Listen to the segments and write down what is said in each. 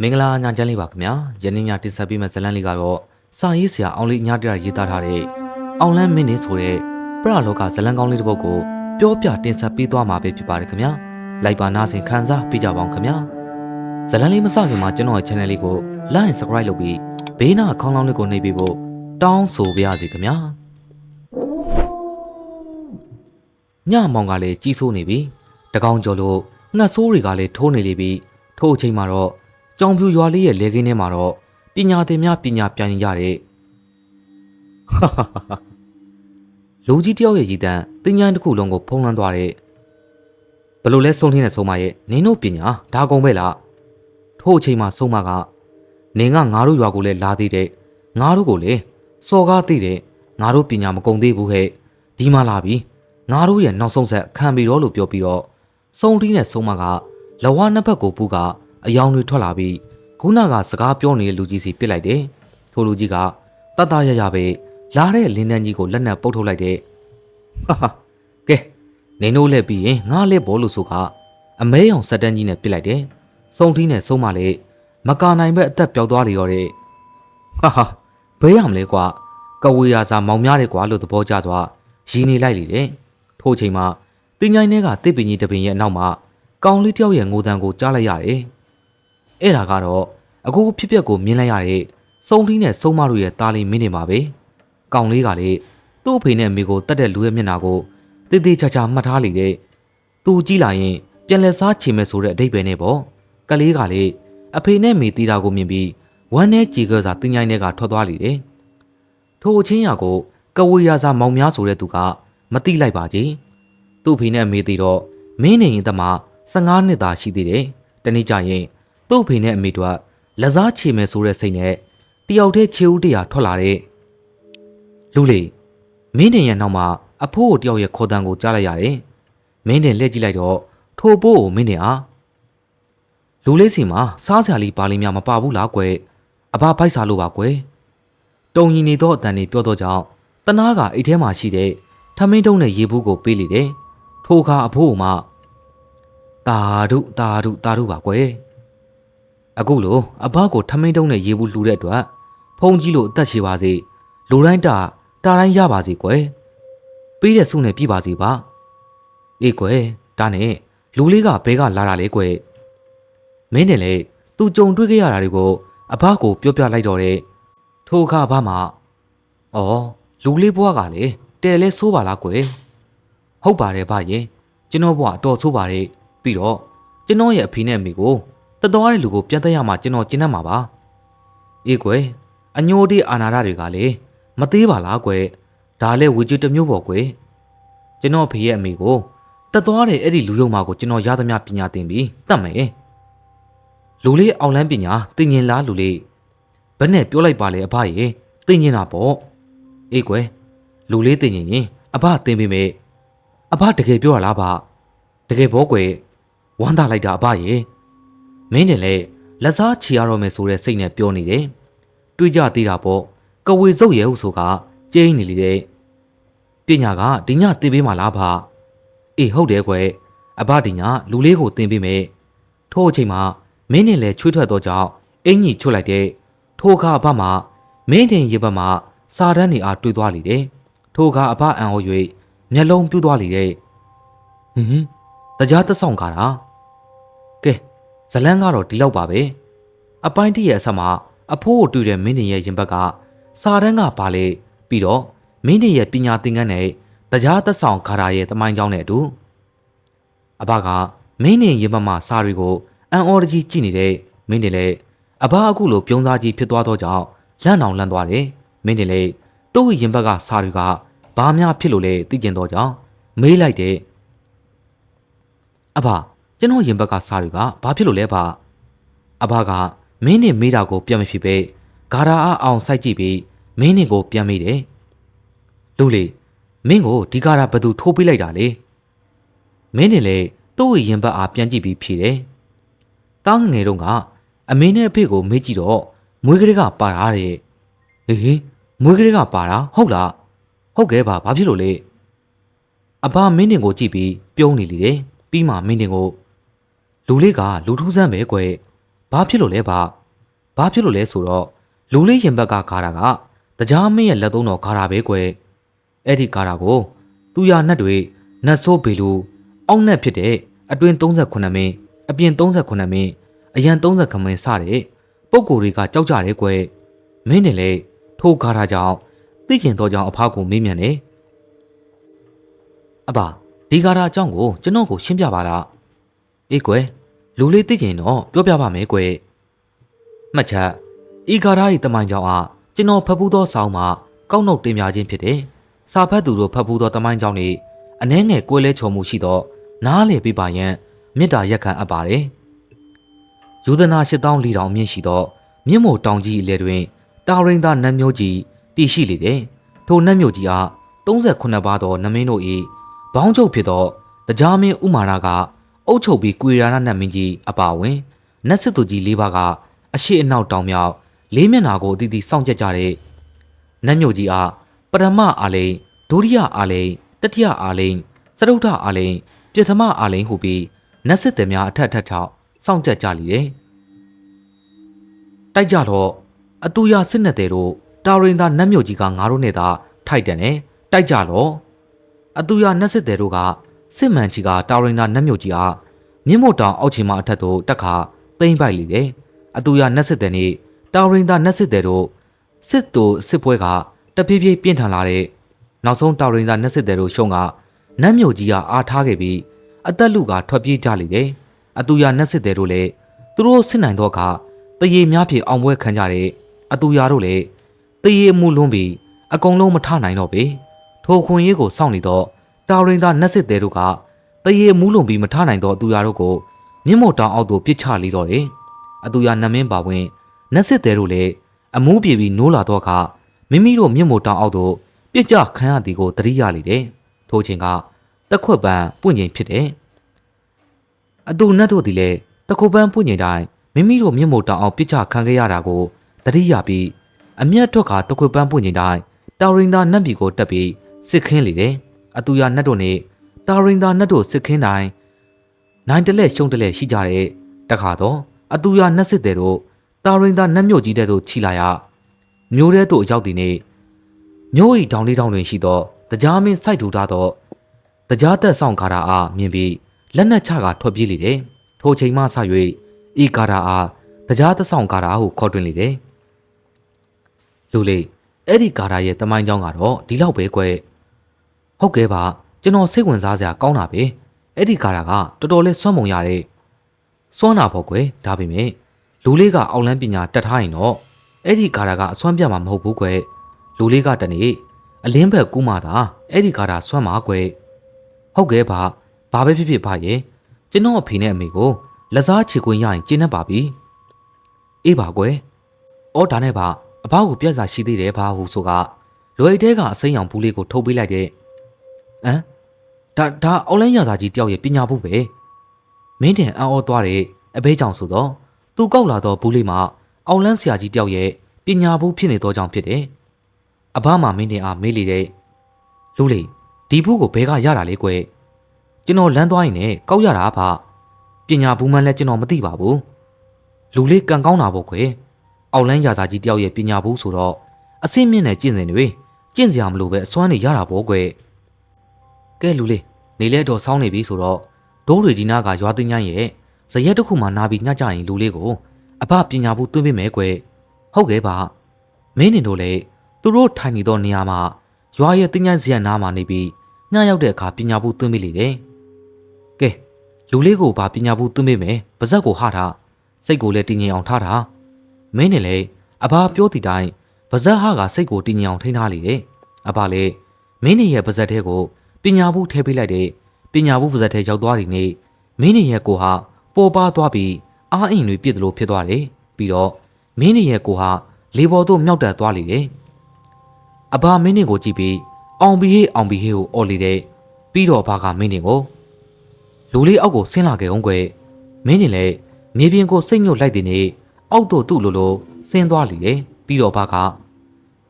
မင်္ဂလာညချမ်းလေးပါခင်ဗျာယနေ့ညတင်ဆက်ပေးမယ့်ဇာတ်လမ်းလေးကတော့စာရေးဆရာအောင်လေးအညာတရရေးသားထားတဲ့အောင်လန်းမင်းနေဆိုတဲ့ပရလောကဇာတ်လမ်းကောင်းလေးတစ်ပုဒ်ကိုပြောပြတင်ဆက်ပေးသွားမှာပဲဖြစ်ပါတယ်ခင်ဗျာလိုက်ပါနားဆင်ခံစားပေးကြပါအောင်ခင်ဗျာဇာတ်လမ်းလေးမစခင်မှာကျွန်တော်ရဲ့ channel လေးကို like and subscribe လုပ်ပြီးဘေးနားခေါင်းလောင်းလေးကိုနှိပ်ပေးဖို့တောင်းဆိုပါရစေခင်ဗျာညမောင်ကလည်းကြီးဆိုးနေပြီတကောင်ကျော်လို့ငှက်ဆိုးတွေကလည်းထိုးနေလေပြီထို့အချိန်မှာတော့ ကြောင်ဖြူရွာလေးရဲ့လေကင်းထဲမှာတော့ပညာသင်များပညာပြန်ကြတဲ့လူကြီးတယောက်ရဲ့ရည်တန်းတင်ညာတစ်ခုလုံးကိုဖုံးလွှမ်းသွားတဲ့ဘလို့လဲဆုံးထင်းတဲ့ဆုံးမရဲ့နင်းတို့ပညာဒါကုန်ပဲလားထို့အချိန်မှာဆုံးမကနင်ကငါတို့ရွာကိုလည်းလာသေးတဲ့ငါတို့ကိုလည်းစော်ကားသိတဲ့ငါတို့ပညာမကုန်သေးဘူးဟဲ့ဒီမှလာပြီငါတို့ရဲ့နောက်ဆုံးဆက်ခံပြီးတော့လို့ပြောပြီးတော့ဆုံးထင်းတဲ့ဆုံးမကလဝနှစ်ဖက်ကိုပူက အယောင်တွေထွက်လာပြီးခုနကစကားပြောနေတဲ့လူကြီးစီပစ်လိုက်တယ်။ထိုလူကြီးကတတ်တရရပဲလာတဲ့လင်းတန်းကြီးကိုလက်နက်ပုတ်ထုတ်လိုက်တဲ့။ဟာဟာကဲနင်တို့လည်းပြီးရင်ငါလည်းဘောလို့ဆိုကအမဲအောင်စက်တန်းကြီးနဲ့ပစ်လိုက်တယ်။စုံထီးနဲ့စုံမလေးမကာနိုင်ဘက်အသက်ပျောက်သွားလေရောတဲ့။ဟာဟာဘေးရမလဲကွာကဝေရာစာမောင်များတယ်ကွာလို့သဘောကျသွားရင်းနေလိုက်လေတဲ့။ထို့အချိန်မှာတင်ញိုင်းထဲကတစ်ပင်ကြီးတစ်ပင်ရဲ့အနောက်မှာကောင်လေးတယောက်ရဲ့ငိုတန်ကိုကြားလိုက်ရတယ်။ အဲ့ဒါကတော့အခုဖြစ်ပျက်ကိုမြင်လိုက်ရတဲ့စုံထီးနဲ့စုံမတို့ရဲ့တာလီမင်းနေမှာပဲ။ကောင်လေးကလေသူ့အဖေနဲ့မိကိုတတ်တဲ့လူရဲ့မျက်နှာကိုတေးသေးချာချာမှတ်ထားလေတဲ့။သူကြည့်လာရင်ပြန်လဲစားချင်မယ်ဆိုတဲ့အတိတ်ပဲနဲ့ပေါ့။ကလေးကလေအဖေနဲ့မိတီတာကိုမြင်ပြီးဝမ်းနဲ့ကြေကစားတင်ញိုင်းထဲကထွက်သွားလေတဲ့။ထိုအချင်းရကိုကဝေရာစာမောင်များဆိုတဲ့သူကမတိလိုက်ပါကြီး။သူ့ဖေနဲ့မေတီတော့မင်းနေရင်တမ15နှစ်သာရှိသေးတယ်။တနေ့ကျရင် သူ့ဖေနဲ့အမေတို့ကလက်စားချေမယ်ဆိုတဲ့စိတ်နဲ့တယောက်တည်းခြေဦးတရာထွက်လာတဲ့လူလေးမင်းတင်ရဲ့နောက်မှာအဖိုးကိုတယောက်ရဲ့ခေါ်တန်းကိုကြားလိုက်ရတယ်။မင်းတင်လှည့်ကြည့်လိုက်တော့ထိုပိုးကိုမင်းတင်အားလူလေးစီမှာစားစရာလေးပါလေးများမပါဘူးလားကွယ်။အဘဖိုက်စားလို့ပါကွယ်။တုံကြီးနေတော့အတန်နေပြောတော့ကြောင့်တနာကအိတ်ထဲမှာရှိတဲ့ထမင်းတုံးနဲ့ရေဘူးကိုပေးလေတယ်။ထိုအခါအဖိုးကမှတာဒုတာဒုတာဒုပါကွယ်။ အခုလိုအဘကိုထမင်းတုံးနဲ့ရေဘူးလှူတဲ့အတွက်ဖုန်ကြီးလို့အသက်ရှိပါစေလူတိုင်းတာတာတိုင်းရပါစေကွယ်ပေးတဲ့စုနဲ့ပြပါစေပါအေးကွယ်ဒါနဲ့လူလေးကဘဲကလာတာလေကွယ်မင်းနဲ့လေသူကြုံတွေ့ခဲ့ရတာတွေကိုအဘကိုပြောပြလိုက်တော့တဲ့ထိုအခါအဘမှာဩလူလေးဘွားကလေတဲလဲဆိုးပါလားကွယ်ဟုတ်ပါတယ်ဗျရင်ကျွန်တော်ဘွားအတော်ဆိုးပါတယ်ပြီးတော့ကျွန်တော်ရဲ့အဖေနဲ့အမေကို တတော်တဲ့လူကိုပြန်သက်ရမှာကျွန်တော်ကျင်းတတ်မှာပါအေးကွယ်အညိုတိအာနာရတွေကလေမသေးပါလားကွယ်ဒါလည်းဝေကျွတ်တစ်မျိုးပေါ့ကွယ်ကျွန်တော်ဖေရဲ့အမေကိုတသွားတဲ့အဲ့ဒီလူယုံမာကိုကျွန်တော်ရသမျှပညာသင်ပြီးတတ်မယ်လူလေးအောင်လန်းပညာသင်ញင်လားလူလေးဘယ်နဲ့ပြောလိုက်ပါလေအဖရေသင်ញင်တာပေါ့အေးကွယ်လူလေးသင်ញင်ရင်အဖသင်ပေးမယ်အဖတကယ်ပြောရလားဗျတကယ်ဘောကွယ်ဝမ်းသာလိုက်တာအဖရေ မင်းတင်လေလက်စားချီရတော့မယ်ဆိုတဲ့စိတ်နဲ့ပြောနေတယ်တွေးကြသေးတာပေါ့ကဝေစုပ်ရဲဟုဆိုကကျင်းနေလေတဲ့ပညာကဒီညတင်ပေးမှလားဗျအေးဟုတ်တယ်ကွယ်အဘဒီညလူလေးကိုတင်ပေးမယ်ထို့အချိန်မှာမင်းနဲ့လည်းချွေးထွက်တော့ကြောင့်အင်ကြီးချွတ်လိုက်တဲ့ထိုအခါအဘမှာမင်းတင်ရေဘက်မှာစာတန်းနေအားတွေးသွားလေတဲ့ထိုအခါအဘအံ့ဩ၍မျက်လုံးပြူးသွားလေတဲ့ဟင်းဟင်းတရားသက်ဆောင်ကားတာကဲ ဇလန်းကတော့ဒီလောက်ပါပဲအပိုင်းတည့်ရဲ့အဆက်မှာအဖိုးကိုတွေ့တဲ့မင်းတင်ရဲ့ရင်ဘက်ကစာတန်းကပါလေပြီးတော့မင်းတင်ရဲ့ပညာသင်ခန်းနဲ့တရားသက်ဆောင်ခါရာရဲ့တမိုင်းကြောင်းနဲ့အတူအဘကမင်းတင်ရင်ဘက်မှာစာတွေကိုအန်အော်တကြီးကြည့်နေတဲ့မင်းတင်လည်းအဘအခုလိုပြုံးသားကြီးဖြစ်သွားတော့ကြောင့်လန့်အောင်လန့်သွားတယ်မင်းတင်လည်းသူ့ရင်ဘက်ကစာတွေကဘာများဖြစ်လို့လဲသိကျင်တော့ကြောင့်မေးလိုက်တယ်အဘ ကျွန်တော်ရင်ဘက်ကစာတွေကဘာဖြစ်လို့လဲဗျအဘကမင်းနဲ့မေးတာကိုပြန်မဖြစ်ပဲဂါရာအားအောင်စိုက်ကြည့်ပြီးမင်းနဲ့ကိုပြန်မိတယ်လူလေမင်းကိုဒီဂါရာဘသူထိုးပေးလိုက်တာလေမင်းနဲ့လေသူ့ရဲ့ရင်ဘတ်အားပြန်ကြည့်ပြီးဖြေတယ်တားငယ်တုန်းကအမေနဲ့အဖေကိုမေးကြည့်တော့မွေးကလေးကပါတာတဲ့ဟေးဟေးမွေးကလေးကပါတာဟုတ်လားဟုတ်ကဲ့ပါဘာဖြစ်လို့လဲအဘမင်းတင်ကိုကြည့်ပြီးပြုံးနေလေတယ်ပြီးမှမင်းတင်ကို လူလေးကလူထူးဆန်းပဲကွယ်ဘာဖြစ်လို့လဲဗျဘာဖြစ်လို့လဲဆိုတော့လူလေးရင်ဘက်ကခါတာကတကြားမင်းရဲ့လက်သုံးတော်ခါတာပဲကွယ်အဲ့ဒီခါတာကိုသူရနတ်တွေနတ်ဆိုးပေလူအောက်နက်ဖြစ်တဲ့အတွင်38မင်းအပြင်38မင်းအရန်30မင်းစတဲ့ပုံကိုယ်တွေကကြောက်ကြတယ်ကွယ်မင်းနဲ့လေထိုးခါတာကြောင့်သိကျင်တော့ကြောင့်အဖားကိုမေးမြန်းတယ်အဘဒီခါတာအကြောင်းကိုကျွန်တော်ကိုရှင်းပြပါလား အေးကွယ်လူလေးသိကျင်တော့ပြောပြပါမယ်ကွယ်မှတ်ချက်ဤခါတာ၏တမိုင်းကြောင့်အားကျွန်တော်ဖတ်ဖူးသောဆောင်းမှာကောက်နှုတ်တင်ပြခြင်းဖြစ်တယ်စာဖတ်သူတို့ဖတ်ဖူးသောတမိုင်းကြောင့်နေအနှဲငယ်ကွဲလဲချုံမှုရှိသောနားလေပြပါရန်မေတ္တာရက်ခံအပ်ပါတယ်ယူဒနာ8000လီတောင်မြင့်ရှိသောမြင့်မို့တောင်ကြီးအလဲတွင်တာရိန်သာနတ်မျိုးကြီးတည်ရှိလေတယ်ထိုနတ်မျိုးကြီးအား38ပါးသောနမင်းတို့၏ဘောင်းချုပ်ဖြစ်သောတရားမင်းဥမာရက အုပ်ချုပ်ပြီးကွေရာနာနတ်မင်းကြီးအပါဝင်နတ်စစ်သူကြီး၄ပါးကအရှိအနောက်တောင်မြောက်လေးမျက်နာကိုအသီးသီးစောင့်ကြကြတဲ့နတ်မြို့ကြီးအားပထမအားလိန်ဒုတိယအားလိန်တတိယအားလိန်စတုထအားလိန်ပြထမအားလိန်ဟုပြီးနတ်စစ်သည်များအထက်ထက်ထောက်စောင့်ကြကြလိတယ်တိုက်ကြတော့အတူရစစ်နဲ့တဲ့တို့တာရင်သာနတ်မြို့ကြီးကငါတို့နဲ့သာထိုက်တယ်နဲ့တိုက်ကြတော့အတူရနတ်စစ်တဲ့တို့က စစ်မှန်ကြီးကတာရင်သာနတ်မြို့ကြီးအားမြင့်မို့တောင်အောက်ချီမအထက်သို့တက်ခါသိမ့်ပိုက်လေတယ်အတူရနတ်စစ်တဲ့နေ့တာရင်သာနတ်စစ်တဲ့တို့စစ်တူစစ်ပွဲကတပြေးပြေးပြင်းထန်လာတဲ့နောက်ဆုံးတာရင်သာနတ်စစ်တဲ့တို့ရှုံးကနတ်မြို့ကြီးကအားထားခဲ့ပြီးအသက်လူကထွက်ပြေးကြလေတယ်အတူရနတ်စစ်တဲ့တို့လည်းသူတို့စစ်နိုင်တော့ကတရေများဖြင့်အောင်ပွဲခံကြတဲ့အတူရတို့လည်းတရေမှုလွန်းပြီးအကုန်လုံးမထနိုင်တော့ပေထိုခွန်ရေးကိုစောင့်နေတော့ တာရင်သာနတ်စစ်တဲ့တို့ကတရေမူးလွန်ပြီးမထနိုင်တော့အတူရတို့ကိုမြင့်မော့တောင်အောက်သို့ပစ်ချလေတော့တယ်အတူရနတ်မင်းပါဝင်နတ်စစ်တဲ့တို့လည်းအမူးပြေပြီးနိုးလာတော့အခါမိမိတို့မြင့်မို့တောင်အောက်သို့ပြစ်ကြခံရသည်ကိုသတိရလေတယ်။ထို့ချိန်ကတက်ခွက်ပန်းပွင့်ချိန်ဖြစ်တယ်။အတူနတ်တို့သည်လည်းတခုပန်းပွင့်ချိန်တိုင်းမိမိတို့မြင့်မို့တောင်အောက်ပြစ်ကြခံခဲ့ရတာကိုသတိရပြီးအမျက်ထွက်ကတခွက်ပန်းပွင့်ချိန်တိုင်းတာရင်သာနတ်ပြည်ကိုတက်ပြီးစစ်ခင်းလေတယ်။ အတူရနတ်တို့နဲ့တာရင်သာနတ်တို့စစ်ခင်းတိုင်းနိုင်တလက်ရှုံးတလက်ရှိကြတဲ့တခါတော့အတူရနတ်စစ်တဲ့တို့တာရင်သာနတ်မြို့ကြီးတဲ့သို့ခြိလာရမျိုးတဲ့သို့ရောက်သည်နေမျိုးဤတောင်လေးတောင်တွင်ရှိသောတရားမင်းစိုက်ထူထားသောတရားသက်ဆောင်ကားတာအားမြင်ပြီးလက်နက်ချကထွက်ပြေးလေတယ်ထိုချိန်မှစ၍ဤကားတာအားတရားသက်ဆောင်ကားတာဟုခေါ်တွင်လေတယ်လူလေးအဲ့ဒီကားတာရဲ့တမိုင်းကြောင်းကတော့ဒီလောက်ပဲကွယ် ဟုတ်ကဲ့ပါကျွန်တော်စိတ်ဝင်စားစရာကောင်းတာပဲအဲ့ဒီကားတာကတော်တော်လေးစွမ်းမုံရတဲ့စွမ်းနာဖို့ကွယ်ဒါပေမဲ့လူလေးကအောက်လန်းပညာတက်ထားရင်တော့အဲ့ဒီကာတာကအစွမ်းပြမှာမဟုတ်ဘူးကွယ်လူလေးကတနေ့အလင်းဘက်ကူးမှသာအဲ့ဒီကာတာစွမ်းမှာကွယ်ဟုတ်ကဲ့ပါဘာပဲဖြစ်ဖြစ်ပါရဲ့ကျွန်တော်အဖေနဲ့အမေကိုလက်စားချေခွင့်ရရင်ကျင်းနေပါပြီအေးပါကွယ်အော်ဒါနဲ့ပါအဘကိုပြက်စာရှိသေးတယ်ဘာဟုဆိုကလွယ်တဲကအစိမ်းရောင်ဘူးလေးကိုထုတ်ပေးလိုက်တဲ့ ဟမ်ဒါဒါအောက်လိုင်းရသားကြီးတယောက်ရဲ့ပညာဘူးပဲမင်းတင်အံ့ဩသွားတဲ့အဘဲကြောင့်ဆိုတော့သူကောက်လာသောဘူးလေးမှာအောင်လန်းဆရာကြီးတယောက်ရဲ့ပညာဘူးဖြစ်နေသောကြောင့်ဖြစ်တယ်။အဘမမင်းတင်အားမေးလေတဲ့လူလေးဒီဘူးကိုဘဲကရတာလေကွယ်။ကျွန်တော်လမ်းသွားရင်လည်းကောက်ရတာဖပညာဘူးမှလည်းကျွန်တော်မသိပါဘူး။လူလေးကံကောင်းတာပေါ့ကွယ်။အောင်လန်းရာသားကြီးတယောက်ရဲ့ပညာဘူးဆိုတော့အစင်းမြင့်တဲ့ကျင့်စဉ်တွေကျင့်စရာမလိုပဲအစွမ်းနေရတာပေါ့ကွယ်။ ကဲလူလေးနေလဲတော့စောင်းနေပြီဆိုတော့ဒိုးတွေဒီနာကရွာသိန်းញိုင်းရဲ့ဇရက်တစ်ခုမှနာပြီးညကြရင်လူလေးကိုအဘပညာဘူးသွင်းပေးမယ်ကွယ်ဟုတ်ကဲ့ပါမင်းနေတို့လေသူတို့ထိုင်နေသောနေရာမှာရွာရဲ့တင်းញိုင်းဇရက်နားမှာနေပြီးညရောက်တဲ့အခါပညာဘူးသွင်းပေးလေတယ်ကဲလူလေးကိုဘာပညာဘူးသွင်းပေးမယ်ပါဇက်ကိုဟထားစိတ်ကိုလည်းတည်ငြိမ်အောင်ထားတာမင်းနေလေအဘပြောသည့်တိုင်ပါဇက်ဟကစိတ်ကိုတည်ငြိမ်အောင်ထိန်းထားလေတယ်အဘလေမင်းနေရဲ့ပါဇက်ထဲကို ပညာဘူးထည့်ပေးလိုက်တဲ့ပညာဘူးပါဇက်ထဲရောက်သွားသည်နေမင်းနေရဲ့ကိုဟာပေါ်ပါသွားပြီးအားအိမ်တွေပြစ်သလိုဖြစ်သွားတယ်ပြီးတော့မင်းနေရဲ့ကိုဟာလေပေါ်သို့မြောက်တက်သွားလေတယ်အဘမင်းနေကိုကြည့်ပြီးအောင်ပြီးဟေးအောင်ပြီးဟေးကိုအော်လေတဲ့ပြီးတော့ဘာကမင်းနေကိုလူလေးအောက်ကိုဆင်းလာခဲ့အောင်ကွယ်မင်းနေလေမြေပြင်ကိုစိတ်ညွတ်လိုက်တဲ့နေအောက်သို့သူ့လိုလိုဆင်းသွားလေတယ်ပြီးတော့ဘာက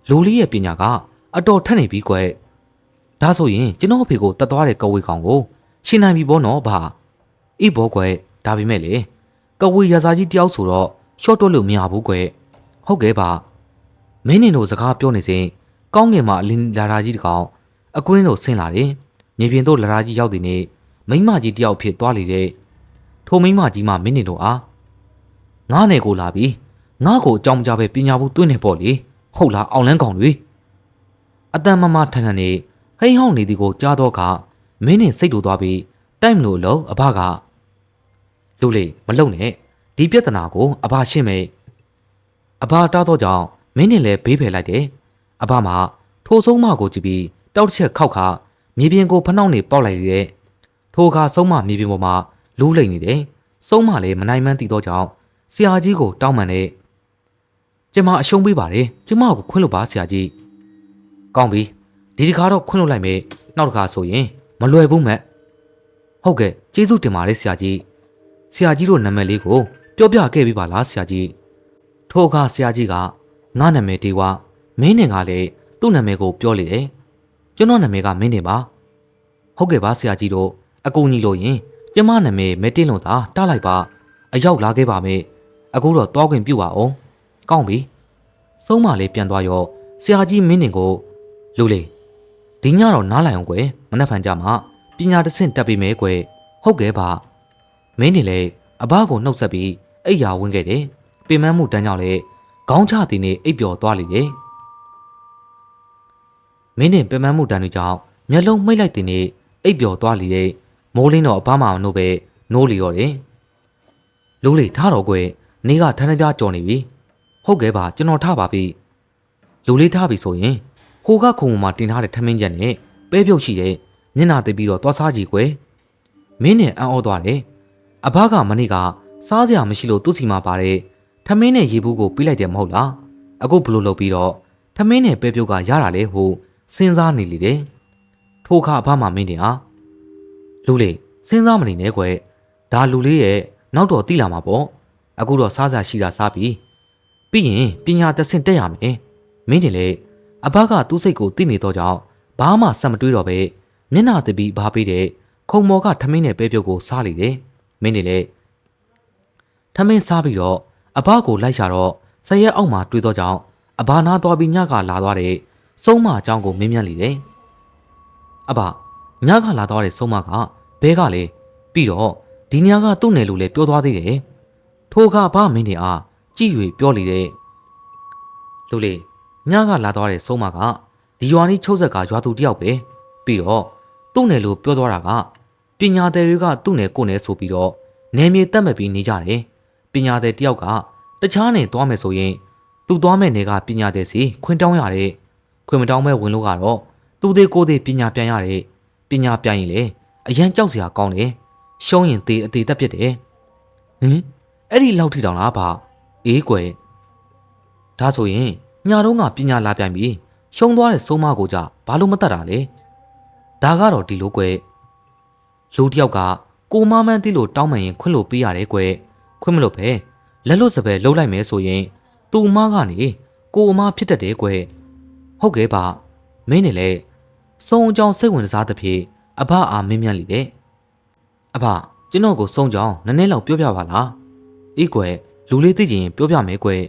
လူလေးရဲ့ပညာကအတော်ထက်နေပြီကွယ် ဒါဆိုရင်ကျွန်တော်အဖေကိုတတ်သွားတဲ့ကဝေးကောင်ကိုရှင်းနိုင်ပြီဘောနော်ဗျာအေးဘောကွယ်ဒါပေမဲ့လေကဝေရစာကြီးတယောက်ဆိုတော့ရှော့တော့လို့မရဘူးကွဟုတ်ကဲ့ပါမင်းနေတို့စကားပြောနေစဉ်ကောင်းငင်မှာအလင်းလာရာကြီးတကောင်အကွင်းတို့ဆင်းလာတယ်မြေပြင်သို့လာရာကြီးရောက်တဲ့နေ့မိမကြီးတယောက်ဖြစ်သွားလေတဲ့ထိုမိမကြီးမှမင်းနေတို့အားငါးနယ်ကိုလာပြီငါ့ကိုအကြောင်းမကြပဲပညာဘူးတွင်းနေပေါ့လေဟုတ်လားအောင်လန်းကောင်တွေအတန်မမထန်ထန်နေ ဟိန်းဟောင်းနေသည်ကိုကြားတော့ကမင်းနေစိတ်တူသွားပြီးတိုက်မလို့လို့အဘကလူလေမလုံနဲ့ဒီပြဿနာကိုအဘရှင်းမယ်အဘတားတော့ကြောင့်မင်းနေလည်းဘေးဖယ်လိုက်တယ်အဘမှာထိုဆုံးမကိုကြည့်ပြီးတောက်တစ်ချက်ခောက်ခါမြေပြင်ကိုဖနှောက်နေပေါက်လိုက်တဲ့ထိုအခါဆုံးမမြေပြင်ပေါ်မှာလူးလိမ့်နေတယ်ဆုံးမလည်းမနိုင်မှန်းသိတော့ကြောင့်ဆရာကြီးကိုတောင်းပန်တဲ့ကျမအရှုံးပေးပါတယ်ကျမကိုခွင့်လို့ပါဆရာကြီးကောင်းပြီ ဒီတစ်ခါတော့ခွင့်လို့လိုက်မယ်နောက်တစ်ခါဆိုရင်မလွယ်ဘူးမက်ဟုတ်ကဲ့ကျေးဇူးတင်ပါတယ်ဆရာကြီးဆရာကြီးတို့နာမည်လေးကိုပြောပြခဲ့ပေးပါလားဆရာကြီးထိုအခါဆရာကြီးကငါနာမည်တေဝမင်းနဲ့ကလည်းသူ့နာမည်ကိုပြောလေတယ်ကျွန်တော်နာမည်ကမင်းနေပါဟုတ်ကဲ့ပါဆရာကြီးတို့အကူညီလို့ရင်ကျမနာမည်မဲတင်းလို့သာတားလိုက်ပါအရောက်လာခဲ့ပါမယ်အခုတော့တောခွင့်ပြုပါအောင်ကောင်းပြီစုံးမလေးပြန်သွားရောဆရာကြီးမင်းနေကိုလူလေ ဒီညတော့နားလိုက်အောင်ကွယ်မနှက်ဖန်ကြမှာပညာတဆင့်တက်ပြီမဲကွယ်ဟုတ်ကဲ့ပါမင်းနေလေအဘကိုနှုတ်ဆက်ပြီးအိယာဝင်ခဲ့တယ်ပင်မမှုတန်းကြောင့်လေခေါင်းချသည်နေအိပ်ပျော်သွားလေတယ်မင်းနေပင်မမှုတန်းတွေကြောင့်မျက်လုံးမိတ်လိုက်တဲ့နေအိပ်ပျော်သွားလေတဲ့မိုးလင်းတော့အဘမအောင်တို့ပဲနိုးလီတော့တယ်လူလေထားတော့ကွယ်နေကထန်းထပြကြော်နေပြီဟုတ်ကဲ့ပါကျွန်တော်ထားပါပြီလူလေးထားပြီဆိုရင် ဟိုကခုံမှာတင်ထားတဲ့ထမင်းချက်နဲ့ပဲပြုတ်ရှိတဲ့မျက်နှာသိပ်ပြီးတော့သွားစားကြည့်ကွယ်မင်းနဲ့အံ့ဩသွားတယ်အဘကမနေ့ကစားစရာမရှိလို့သူ့စီမှာပါတဲ့ထမင်းနဲ့ရေဘူးကိုပေးလိုက်တယ်မဟုတ်လားအခုဘလို့လုပ်ပြီးတော့ထမင်းနဲ့ပဲပြုတ်ကရတာလေဟိုစဉ်းစားနေလေတယ်ထိုအခါအဘမှမင်းတင်အားလူလေးစဉ်းစားမနေနဲ့ကွယ်ဒါလူလေးရဲ့နောက်တော့တိလာမှာပေါ့အခုတော့စားစားရှိတာစားပြီးပြီးရင်ပညာတဆင့်တက်ရမယ်မင်းတင်လေ အဘကသူ့စိတ်ကိုသိနေတော့ကြောင့်ဘာမှဆက်မတွေးတော့ပဲမျက်နှာတပြီးဘာပေးတဲ့ခုံမော်ကထမင်းနဲ့ပဲပြုတ်ကိုစားလိုက်တယ်မင်းတင်လေထမင်းစားပြီးတော့အဘကိုလိုက်ရှာတော့ဆရက်အောက်မှာတွေးတော့ကြောင့်အဘနာသွားပြီးညကလာသွားတဲ့စုံးမအကြောင်းကိုမင်းမြန်းလိတယ်အဘညကလာသွားတဲ့စုံးမကဘဲကလေပြီးတော့ဒီညကသူ့နယ်လို့လည်းပြောသွားသေးတယ်ထိုအခါဘာမင်းနေအားကြည်၍ပြောလေတဲ့လူလေး ညကလာသွားတဲ့ဆုံးမကဒီရွာနီးချုပ်ဆက်ကရွာသူတယောက်ပဲပြီးတော့သူ့နယ်လို့ပြောသွားတာကပညာသည်တွေကသူ့နယ်ကိုယ်နယ်ဆိုပြီးတော့နယ်မြေတက်မဲ့ပြီးနေကြတယ်ပညာသည်တယောက်ကတခြားနယ်သွားမယ်ဆိုရင်သူသွားမဲ့နယ်ကပညာသည်စီခွင်တောင်းရတယ်ခွင်မတောင်းမဲ့ဝင်လို့ကတော့သူသေးကိုယ်သေးပညာပြန်ရတယ်ပညာပြန်ရင်လေအရန်ကြောက်စရာကောင်းတယ်ရှုံးရင်သေးအသေးတက်ဖြစ်တယ်ဟင်အဲ့ဒီလောက်ထိတောင်လားဗျအေးကွယ်ဒါဆိုရင် ညာတော့ကပညာလာပြန်ပြီရှုံးသွားတဲ့ဆုံးမကိုကြဘာလို့မတတ်တာလဲဒါကတော့ဒီလိုကွယ်လူတယောက်ကကိုမမန်းသိလို့တောင်းမှန်ရင်ခွင့်လို့ပေးရတယ်ကွယ်ခွင့်မလို့ပဲလက်လွတ်စပယ်လှုပ်လိုက်မယ်ဆိုရင်သူ့မကနေကိုအမဖြစ်တတ်တယ်ကွယ်ဟုတ်ကဲ့ပါမင်းနေလေစုံအကြောင်းစိတ်ဝင်စားသဖြင့်အဘအားမင်းမြတ်လိတဲ့အဘကျွန်တော်ကိုစုံကြောင်းနည်းနည်းလောက်ပြောပြပါလားအေးကွယ်လူလေးသိချင်ပြောပြမယ်ကွယ်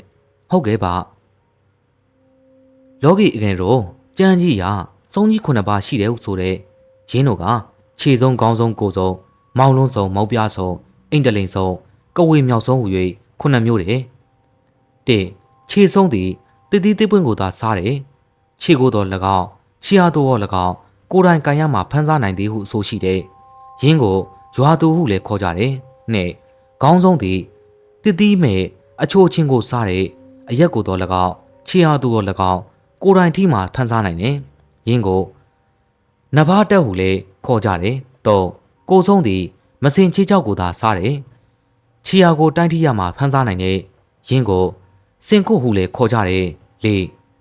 ဟုတ်ကဲ့ပါ လောကီအရင်တော့ကြမ်းကြီးရစုံကြီးခုနှစ်ပါးရှိတယ်ဟုဆိုတဲ့ရင်းတို့ကခြေဆုံးကောင်းဆုံးကိုဆုံးမောင်လုံးဆုံးမောက်ပြဆုံးအိမ်တလိန်ဆုံးကဝေမြောက်ဆုံးဟူ၍ခုနှစ်မျိုးတယ်တေခြေဆုံးသည်တည်တည်တိပွင့်ကိုသာစားတယ်ခြေကိုတော့၎င်းခြေအားတော့၎င်းကိုယ်တိုင်ကန်ရမှာဖန်းစားနိုင်သည်ဟုအဆိုရှိတဲ့ရင်းကိုရွာသူဟုလည်းခေါ်ကြတယ်နှင့်ခေါင်းဆုံးသည်တည်တည်မဲ့အချိုချင်းကိုစားတဲ့အရက်ကိုတော့၎င်းခြေအားတော့၎င်း ကိုယ်တိုင်ထိမှဖန်ဆားနိုင်တယ်။ယင်းကိုနဘာတက်ဟုလည်းခေါ်ကြတယ်။တော့ကိုဆုံးသည်မစင်ချေချောက်ကိုသာစားတယ်။ချီယာကိုတိုင်းထိရမှဖန်ဆားနိုင်တဲ့ယင်းကိုစင်ကုတ်ဟုလည်းခေါ်ကြတယ်။လေ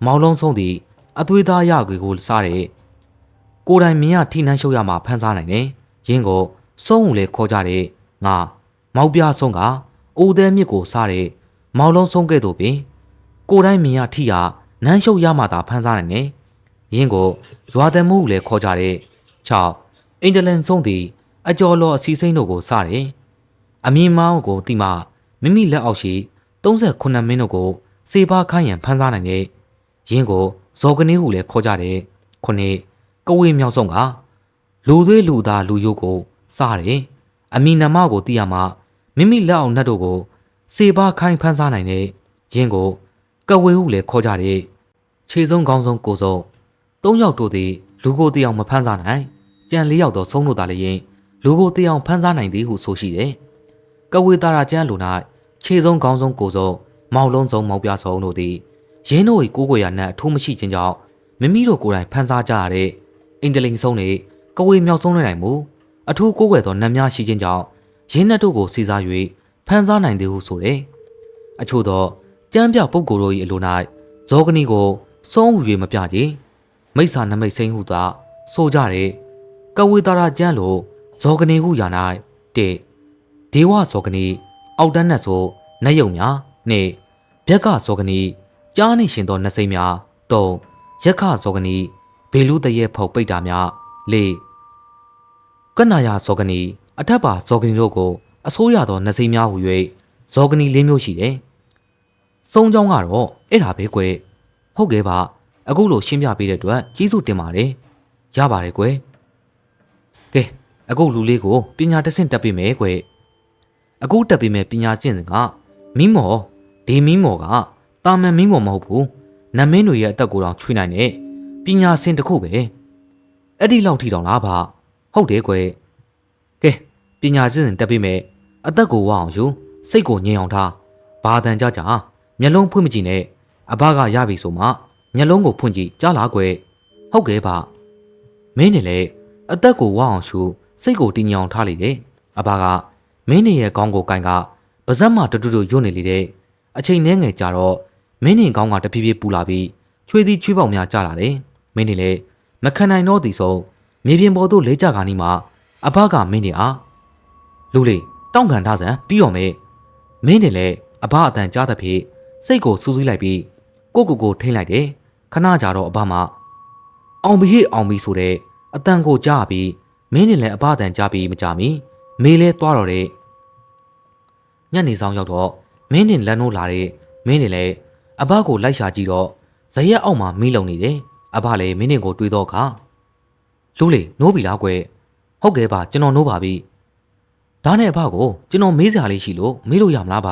မောင်လုံးဆုံးသည်အသွေးသားရကိုစားတယ်။ကိုယ်တိုင်မင်းရထိနှမ်းရှုပ်ရမှဖန်ဆားနိုင်တယ်။ယင်းကိုဆုံးဟုလည်းခေါ်ကြတယ်။ငါမောက်ပြဆုံးကအိုးသေးမြစ်ကိုစားတယ်။မောင်လုံးဆုံးကဲ့သို့ပင်ကိုယ်တိုင်မင်းရထိရ နန်းရှုပ်ရမှသာဖမ်းစားနိုင်တယ်။ယင်းကိုရွာသည်မှုလည်းခေါ်ကြတယ်။6အင်တလန်ဆုံးသည်အကျော်လော်အစီစိမ့်တို့ကိုစတယ်။အမည်မောင်းကိုတိမမိမိလက်အောက်ရှိ38မင်းတို့ကိုစေပါခိုင်းရန်ဖမ်းဆီးနိုင်တဲ့ရင်းကိုဇော်ကနေဟုလည်းခေါ်ကြတယ်ခုနှစ်ကဝေးမြောက်ဆုံးကလူသွေးလူသားလူယိုးကိုစားတယ်အမီနမကိုသိရမှမိမိလက်အောင်နှက်တို့ကိုစေပါခိုင်းဖမ်းဆီးနိုင်တဲ့ရင်းကိုကဝေးဟုလည်းခေါ်ကြတယ် ခြေဆုံးကောင်းဆုံးကိုဆုံး၃ယောက်တို့သည်လူကိုတယောက်မဖမ်းစားနိုင်ကြံ၄ယောက်တော့ဆုံးလို့တာလည်းရင်လူကိုတယောက်ဖမ်းစားနိုင်သည်ဟုဆိုရှိတယ်ကဝေတာရာကျမ်းလူ၌ခြေဆုံးကောင်းဆုံးကိုဆုံးမောက်လုံးဆုံးမောက်ပြဆုံးတို့သည်ရင်းတို့၏ကိုးကွယ်ရာနှင့်အထူးမရှိခြင်းကြောင့်မိမိတို့ကိုယ်တိုင်ဖန်ဆားကြရတဲ့အင်တလင်ဆုံးနှင့်ကဝေမြောက်ဆုံးနိုင်မှုအထူးကိုးကွယ်သောနတ်များရှိခြင်းကြောင့်ရင်းနှက်တို့ကိုစီစား၍ဖန်ဆားနိုင်သည်ဟုဆိုတယ်။အချို့သောကြမ်းပြပုဂ္ဂိုလ်တို့၏အလို၌ဇောကနီကို စုံးဝ၍မပြကြ။မိစ္ဆာနမိတ်စိမ့်ဟုသာဆိုကြတဲ့ကဝေတာရာကျမ်းလိုဇောကနီဟုယာ၌တဲ့ဒေဝဇောကနီအောက်တန်းနဲ့ဆိုနတ်ယုံများနှင့်ဗျက်ကဇောကနီကြားနေရှင်သောနတ်စိမ့်များ၃ရက်ခဇောကနီဘေလူတရဲဖုတ်ပိတ်တာများ၄ကနယာဇောကနီအထက်ပါဇောကနီတို့ကိုအစိုးရသောနတ်စိမ့်များဟူ၍ဇောကနီ၄မျိုးရှိတယ်။စုံကြောင်းကတော့အဲ့ဒါပဲကွယ်။ ဟုတ်ကဲ့ပါအခုလိုရှင်းပြပေးတဲ့အတွက်ကျေးဇူးတင်ပါတယ်။ရပါတယ်ကွယ်။ကဲအခုလူလေးကိုပညာတဆင့်တက်ပေးမယ်ကွယ်။အခုတက်ပေးမယ်ပညာကျင့်စဉ်ကမိမော်ဒီမိမော်ကတာမန်မိမော်မဟုတ်ဘူး။နတ်မင်းတွေရဲ့အသက်ကိုတောင်ချွေနိုင်တဲ့ပညာစင်တစ်ခုပဲ။အဲ့ဒီလောက်ထိတောင်လားဗျ။ဟုတ်တယ်ကွယ်။ကဲပညာကျင့်စဉ်တက်ပေးမယ်။အသက်ကိုဝအောင်ယူစိတ်ကိုငြိမ်အောင်ထား။ဘာတန်ကြကြမျက်လုံးဖွင့်မကြည့်နဲ့ အဘကရပြီဆိုမှမျက်လုံးကိုဖွင့်ကြည့်ကြားလားကွယ်ဟုတ်ကဲ့ပါမင်းနေလေအသက်ကိုဝအောင်ရှူစိတ်ကိုတင်းညောင်ထားလေတယ်အဘကမင်းနေရဲ့ကောင်းကိုကင်ကပါဇက်မှတူတူရွတ်နေလေတဲ့အချိန်နဲ့ငယ်ကြတော့မင်းနေကောင်းကတဖြည်းဖြည်းပူလာပြီးချွေးသည်ချွေးပေါက်များကျလာတယ်မင်းနေလေမခံနိုင်တော့သည်ဆိုမြေပြင်ပေါ်သို့လဲကြခါနီမှာအဘကမင်းနေအားလူလေးတောင်းခံထားစမ်းပြီးတော့မေမင်းနေလေအဘအတန်ကြားတဲ့ဖြင့်စိတ်ကိုစူးစူးလိုက်ပြီး ကိုကိုကိုထိမ့်လိုက်တယ်ခဏကြာတော့အဘမအောင်ပြီဟေ့အောင်ပြီဆိုတဲ့အတန်ကိုကြားပြီးမင်းနေလည်းအဘအတန်ကြားပြီးမကြမီမေးလဲသွားတော့တဲ့ညနေဆောင်ရောက်တော့မင်းနေလမ်းနိုးလာတဲ့မင်းနေလည်းအဘကိုလိုက်ရှာကြည့်တော့ဇရက်အောက်မှာမီးလုံနေတယ်အဘလည်းမင်းနေကိုတွေးတော့ခါလူလေနိုးပြီလားကွယ်ဟုတ်ကဲ့ပါကျွန်တော်နိုးပါပြီဒါနဲ့အဘကိုကျွန်တော်မေးစရာလေးရှိလို့မေးလို့ရမလားဗျ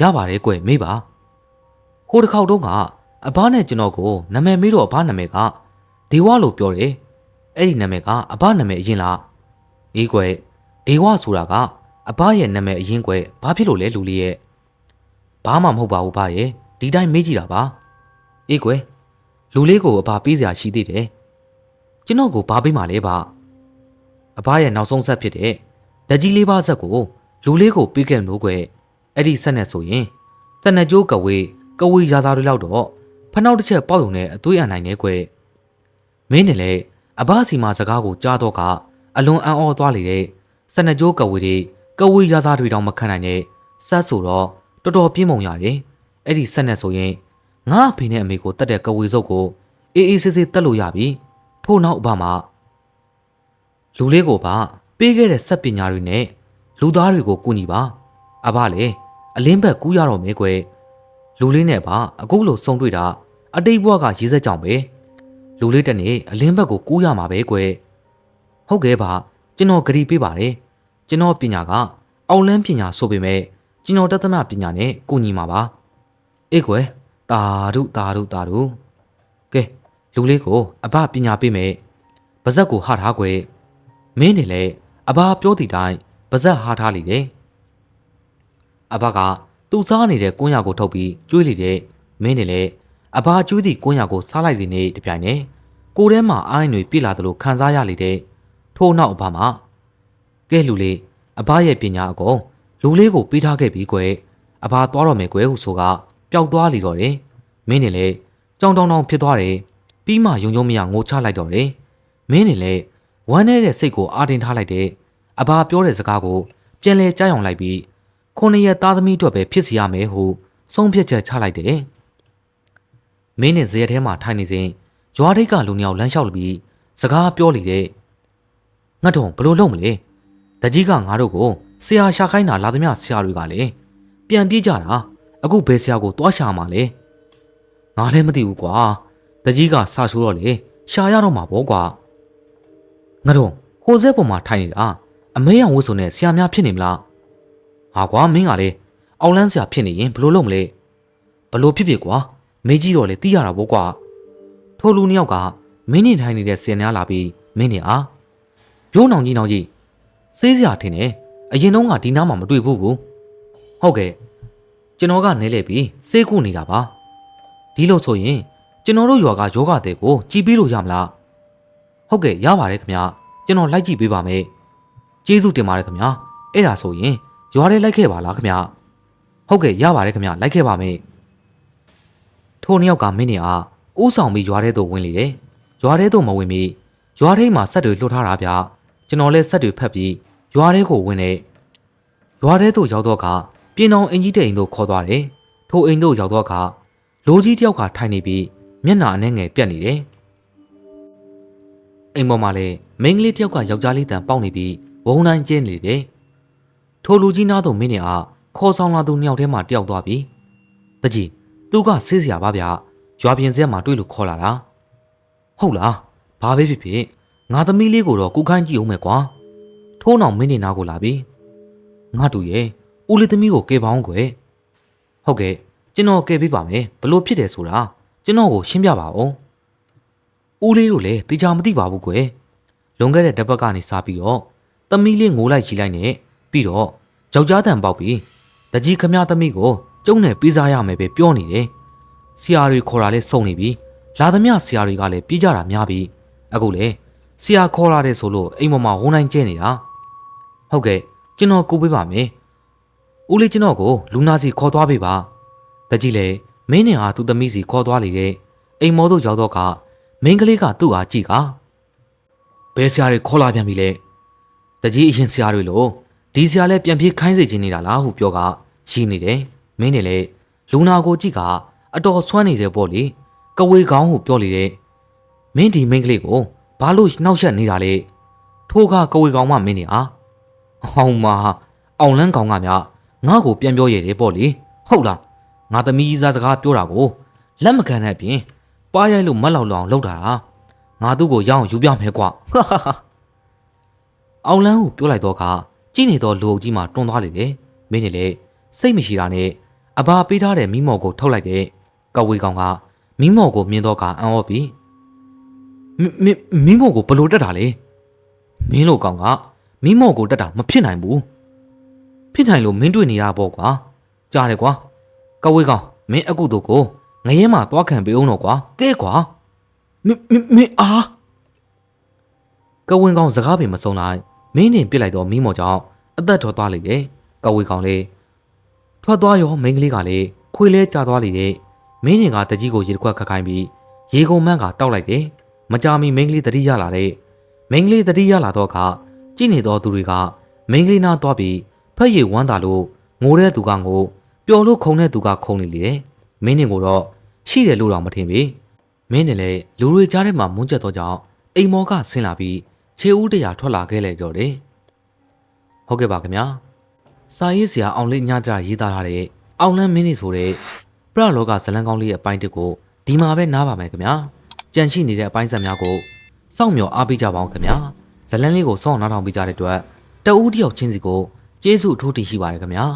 ရပါတယ်ကွယ်မေးပါ ဟိုတစ်ခေါက်တုန်းကအဘနဲ့ကျွန်တော်ကိုနာမည်မေးတော့အဘနာမည်ကဒေဝလို့ပြောတယ်အဲ့ဒီနာမည်ကအဘနာမည်အရင်လားအေးကွယ်ဒေဝဆိုတာကအဘရဲ့နာမည်အရင်ကွယ်ဘာဖြစ်လို့လဲလူလေးရဲ့ဘာမှမဟုတ်ပါဘူးဗျရဲ့ဒီတိုင်းမေးကြည့်တာပါအေးကွယ်လူလေးကိုအဘပေးစရာရှိသေးတယ်ကျွန်တော်ကိုဘာပေးမှလဲဗျအဘရဲ့နောက်ဆုံးဆက်ဖြစ်တဲ့ဓကြီးလေးပါးဆက်ကိုလူလေးကိုပေးခဲ့လို့ကွယ်အဲ့ဒီဆက်နဲ့ဆိုရင်တနကြိုးကဝေး ကဝေးရာသားတွေလောက်တော့ဖနှောက်တစ်ချက်ပေါက်ုံနဲ့အသွေးအနိုင်နေကွယ်မင်းနဲ့လေအဘစီမာစကားကိုကြားတော့ကအလွန်အံ့ဩသွားလေတဲ့စနကြိုးကဝေးတွေကဝေးရာသားတွေတောင်မခံနိုင်နဲ့ဆက်ဆိုတော့တော်တော်ပြင်းမုံရတယ်အဲ့ဒီဆက်နဲ့ဆိုရင်ငါအဖေနဲ့အမေကိုတတ်တဲ့ကဝေးစုပ်ကိုအေးအေးဆေးဆေးတက်လို့ရပြီထို့နောက်အဘမှာလူလေးကိုပါပေးခဲ့တဲ့စက်ပညာတွေနဲ့လူသားတွေကိုကူညီပါအဘလည်းအလင်းဘက်ကူးရတော့မယ်ကွယ် လူလေးနဲ့ပါအခုလိုစုံတွေ့တာအတိတ်ဘဝကရေးစက်ကြောင်ပဲလူလေးတက်နေအလင်းဘက်ကိုကူးရမှာပဲကွယ်ဟုတ်ကဲ့ပါကျွန်တော်ဂရီပေးပါတယ်ကျွန်တော်ပညာကအောင်လန်းပညာဆိုပေမဲ့ကျွန်တော်တသမပညာနဲ့ကူညီမှာပါအေးကွယ်တာဓုတာဓုတာဓုကဲလူလေးကိုအဘပညာပေးမယ်ပါဇက်ကိုဟထားကွယ်မင်းနေလေအဘပြောသည့်တိုင်းပါဇက်ဟာထားလိမ့်တယ်အဘက သူ့စားနေတဲ့ကွန်းရကိုထုတ်ပြီးကျွေးလေတဲ့မင်းနေလေအဘကျွေးသည့်ကွန်းရကိုစားလိုက်တဲ့နေ့တပြိုင်နက်ကိုထဲမှာအိုင်းတွေပြစ်လာသလိုခံစားရလေတဲ့ထို့နောက်အဘမှာကဲလူလေးအဘရဲ့ပညာအကုန်လူလေးကိုပေးထားခဲ့ပြီးကွယ်အဘသွားတော့မယ်ကွယ်ဟုဆိုကပျောက်သွားလေတော့တယ်မင်းနေလေကြောင်တောင်တောင်ဖြစ်သွားတယ်ပြီးမှယုံကြုံမရငိုချလိုက်တော့တယ်မင်းနေလေဝမ်းနေတဲ့စိတ်ကိုအာတင်ထားလိုက်တဲ့အဘပြောတဲ့စကားကိုပြန်လဲကြားအောင်လိုက်ပြီး ခုနှစ်ရက်သားသမီးအတွက်ပဲဖြစ်စီရမယ်ဟုဆုံးဖြတ်ချက်ချလိုက်တယ်။မင်းနဲ့ဇေယျထဲမှာထိုင်နေစဉ်ရွာထိပ်ကလူနှစ်ယောက်လမ်းလျှောက်ပြီးစကားပြောလေတဲ့ငါတို့ဘယ်လိုလုပ်မလဲ။တကြီးကငါတို့ကိုဆရာရှာခိုင်းတာလာသမျှဆရာတွေကလည်းပြန်ပြေးကြတာအခုဘယ်ဆရာကိုတွားရှာမှာလဲငါလည်းမသိဘူးကွာတကြီးကစာဆိုးတော့လေရှာရတော့မှာပေါ့ကွာငါတို့ဟိုစက်ပေါ်မှာထိုင်နေတာအမေရောင်ဝတ်စုံနဲ့ဆရာများဖြစ်နေမလား ဟာကွာမင်းကလေအောင်လန်းဆရာဖြစ်နေရင်ဘယ်လိုလုပ်မလဲဘယ်လိုဖြစ်ဖြစ်ကွာမေးကြည့်တော့လေသိရတာပေါ့ကွာထိုလူနှစ်ယောက်ကမင်းနေထိုင်နေတဲ့ဆင်များလာပြီးမင်းနေအားရိုးနောင်ကြီးနောင်ကြီးစေးစရာထင်တယ်အရင်တုန်းကဒီနားမှာမတွေ့ဘူးဘူးဟုတ်ကဲ့ကျွန်တော်ကနေလေပြီးစေးကုနေတာပါဒီလိုဆိုရင်ကျွန်တော်တို့ရွာကယောဂတဲ့ကိုကြည်ပြီးလို့ရမလားဟုတ်ကဲ့ရပါတယ်ခင်ဗျာကျွန်တော်လိုက်ကြည့်ပေးပါမယ်ကျေးဇူးတင်ပါတယ်ခင်ဗျာအဲ့ဒါဆိုရင် ရွာထဲလိုက်ခဲ့ပါလားခင်ဗျာဟုတ်ကဲ့ရပါတယ်ခင်ဗျာလိုက်ခဲ့ပါမယ်ထိုနှစ်ယောက်ကမင်းနေအားဥဆောင်ပြီးရွာထဲသို့ဝင်လေတယ်ရွာထဲသို့မဝင်မီရွာထဲမှာဆက်တွေလွှတ်ထားတာဗျကျွန်တော်လည်းဆက်တွေဖက်ပြီးရွာထဲကိုဝင်နေရွာထဲသို့ရောက်တော့ကပြင်းအောင်အင်ကြီးတဲ့အိမ်သို့ခေါ်သွားတယ်ထိုအိမ်သို့ရောက်တော့ကလိုကြီးတယောက်ကထိုင်နေပြီးမျက်နှာအနှဲငယ်ပြတ်နေတယ်အိမ်ပေါ်မှာလည်းမိန်းကလေးတယောက်ကယောက်ျားလေးတန်ပေါက်နေပြီးဝုံတိုင်းကျင်းနေတယ် ထိုလူကြီးနားသို့မင်းနေအားခေါ်ဆောင်လာသူနှစ်ယောက်ထဲမှာတယောက်သွားပြီးတကြီးသူကဆေးစရာပါဗျရွာပြင်စက်မှာတွေ့လို့ခေါ်လာတာဟုတ်လားဘာပဲဖြစ်ဖြစ်ငါသမီးလေးကိုတော့ကုခိုင်းကြည့်အောင်မယ်ကွာထိုးအောင်မင်းနေနာကိုလာပြီးငါတူရဲ့ဦးလေးသမီးကိုကဲပါအောင်ကွယ်ဟုတ်ကဲ့ကျွန်တော်ကဲပေးပါမယ်ဘလို့ဖြစ်တယ်ဆိုတာကျွန်တော်ကိုရှင်းပြပါဦးဦးလေးတို့လည်းတေချာမသိပါဘူးကွယ်လွန်ခဲ့တဲ့တစ်ပတ်ကနေစပြီးတော့သမီးလေးငိုလိုက်ကြီးလိုက်နဲ့ပြီးတော့ ယောက်ျားတန်ပေါက်ပြီးတကြီးခမရသမီးကိုကျုံနဲ့ပေးစားရမယ်ပဲပြောနေတယ်ဆရာတွေခေါ်တာလဲစုံနေပြီလာသမျှဆရာတွေကလည်းပြေးကြတာများပြီအခုလေဆရာခေါ်လာတဲ့ဆိုလို့အိမ်ပေါ်မှာဝုန်းတိုင်းကျဲနေတာဟုတ်ကဲ့ကျွန်တော်ကိုပေးပါမယ်ဦးလေးကျွန်တော်ကိုလူနာစီခေါ်သွားပေးပါတကြီးလေမင်းနဲ့အားသူသမီးစီခေါ်သွားလေတဲ့အိမ်မောတို့ရောက်တော့ကမင်းကလေးကသူ့အားကြည့်ကဘယ်ဆရာတွေခေါ်လာပြန်ပြီလဲတကြီးအရင်ဆရာတွေလို့ ဒီဆရာလည်းပြန်ပြေးခိုင်းစေချင်နေတာလားဟုပြောကရှိနေတယ်မင်းနဲ့လေလူနာကိုကြည့်ကအတော်ဆွမ်းနေတယ်ပေါ့လေကဝေကောင်းဟုပြောလေတဲ့မင်းဒီမိန်းကလေးကိုဘာလို့နှောက်ယှက်နေတာလဲထိုးကကဝေကောင်မမင်းနေအားဟောင်းမအောင်လန်းကောင်ကမြငါ့ကိုပြန်ပြောရတယ်ပေါ့လေဟုတ်လားငါသမီးကြီးစားစကားပြောတာကိုလက်မခံတဲ့အပြင်ပါရိုက်လို့မက်လောက်လောင်လောက်တာငါသူ့ကိုရအောင်ယူပြမယ်ကွာဟာဟာဟာအောင်လန်းကိုပြောလိုက်တော့က ကြည့်နေတော့လူအုပ်ကြီးမှတွန်းသွားလေတယ်မင်းနေလေစိတ်မရှိတာနဲ့အဘာပေးထားတဲ့မိမော်ကိုထုတ်လိုက်တဲ့ကဝေကောင်ကမိမော်ကိုမြင်တော့ကအံ့ဩပြီးမင်းမိမော်ကိုဘလို့တက်တာလဲမင်းလိုကောင်ကမိမော်ကိုတက်တာမဖြစ်နိုင်ဘူးဖြစ်နိုင်လို့မင်းတွေ့နေရပေါ့ကွာကြားတယ်ကွာကဝေကောင်မင်းအကုတို့ကိုငရဲမှာသွားခံပေးအောင်တော့ကွာကဲကွာမင်းမင်းအားကဝင်းကောင်စကားပင်မစုံလိုက် မင်းနေပြစ်လိုက်တော့မိမော်ကြောင့်အသက်တော်သွားလေတယ်ကဝေကောင်လေထွက်သွားရောမိန်းကလေးကလည်းခွေလဲကျသွားလေတဲ့မင်းရင်ကတကြီးကိုရေတစ်ခွက်ခတ်ခိုင်းပြီးရေကုန်မန်းကတောက်လိုက်တယ်မကြမီမိန်းကလေးတတိရလာတဲ့မိန်းကလေးတတိရလာတော့ကကြည့်နေတော့သူတွေကမိန်းကလေးနားသွားပြီးဖက်ရည်ဝမ်းတာလို့ငိုတဲ့သူကငိုပျော်လို့ခုံတဲ့သူကခုံနေလေတယ်မင်းရင်ကိုတော့ရှိတယ်လို့တော့မထင်ပေမင်းနဲ့လည်းလူတွေကြားထဲမှာမွန်းကျက်တော့ကြောင့်အိမ်မောကဆင်းလာပြီး ခြေဦးတရာထွက်လာခဲ့လေတော့တယ်ဟုတ်ကဲ့ပါခင်ဗျာစာရေးဆရာအောင်လေးညကြရေးသားထားတဲ့အောင်လန်းမင်းနေဆိုတဲ့ပရလောကဇလံကောင်းလေးရဲ့အပိုင်းတစ်ကိုဒီမှာပဲနားပါမယ်ခင်ဗျာကြံရှိနေတဲ့အပိုင်းဆက်များကိုစောင့်မျှော်အားပေးကြပါအောင်ခင်ဗျာဇလံလေးကိုစောင့်နားထောင်ပေးကြတဲ့အတွက်တအူးတယောက်ချင်းစီကိုကျေးဇူးအထူးတင်ရှိပါတယ်ခင်ဗျာ